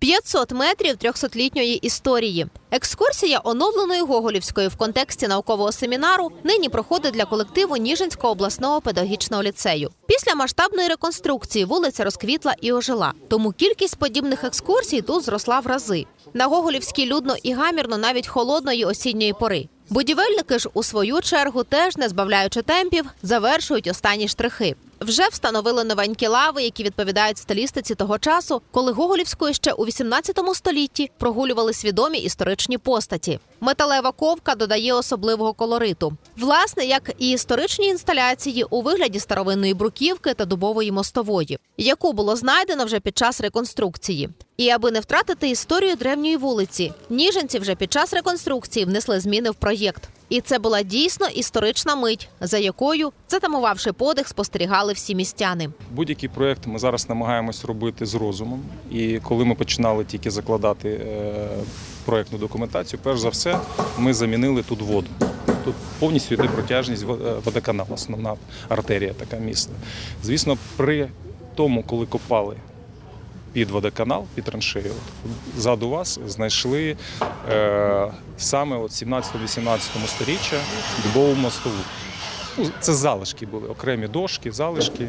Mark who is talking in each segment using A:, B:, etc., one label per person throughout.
A: 500 метрів 300-літньої історії. Екскурсія оновленої Гоголівської в контексті наукового семінару нині проходить для колективу Ніжинського обласного педагогічного ліцею. Після масштабної реконструкції вулиця розквітла і ожила, тому кількість подібних екскурсій тут зросла в рази. На Гоголівській людно і гамірно навіть холодної осінньої пори. Будівельники ж у свою чергу теж не збавляючи темпів, завершують останні штрихи. Вже встановили новенькі лави, які відповідають стилістиці того часу, коли Гоголівською ще у 18 столітті прогулювали свідомі історичні постаті. Металева ковка додає особливого колориту. Власне, як і історичні інсталяції у вигляді старовинної бруківки та дубової мостової, яку було знайдено вже під час реконструкції. І аби не втратити історію древньої вулиці, ніженці вже під час реконструкції внесли зміни в проєкт. І це була дійсно історична мить, за якою, затамувавши подих, спостерігали всі містяни.
B: Будь-який проєкт ми зараз намагаємось робити з розумом. І коли ми починали тільки закладати е, проєктну документацію, перш за все ми замінили тут воду. Тут повністю йде протяжність е, водоканалу, основна артерія така міста. Звісно, при тому, коли копали під водоканал, під траншею, ззаду вас знайшли е, саме от 17-18 сторіччя дубову мостову. Ну, Це залишки були, окремі дошки, залишки.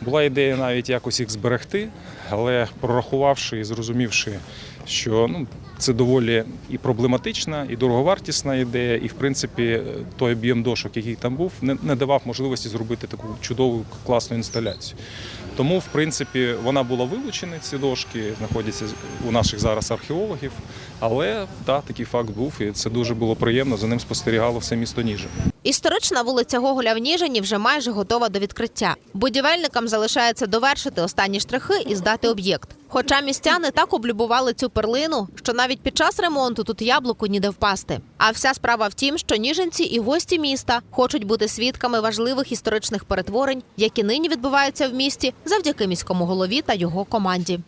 B: Була ідея навіть якось їх зберегти, але прорахувавши і зрозумівши, що ну, це доволі і проблематична, і дороговартісна ідея, і в принципі той об'єм дошок, який там був, не, не давав можливості зробити таку чудову класну інсталяцію. Тому, в принципі, вона була вилучена, ці дошки знаходяться у наших зараз археологів. Але та такий факт був, і це дуже було приємно. За ним спостерігало все місто Ніжин.
A: Історична вулиця Гоголя в Ніжині вже майже готова до відкриття. Будівельникам залишається довершити останні штрихи і здати об'єкт. Хоча містяни так облюбували цю перлину, що навіть під час ремонту тут яблуку ніде впасти. А вся справа в тім, що ніженці і гості міста хочуть бути свідками важливих історичних перетворень, які нині відбуваються в місті завдяки міському голові та його команді.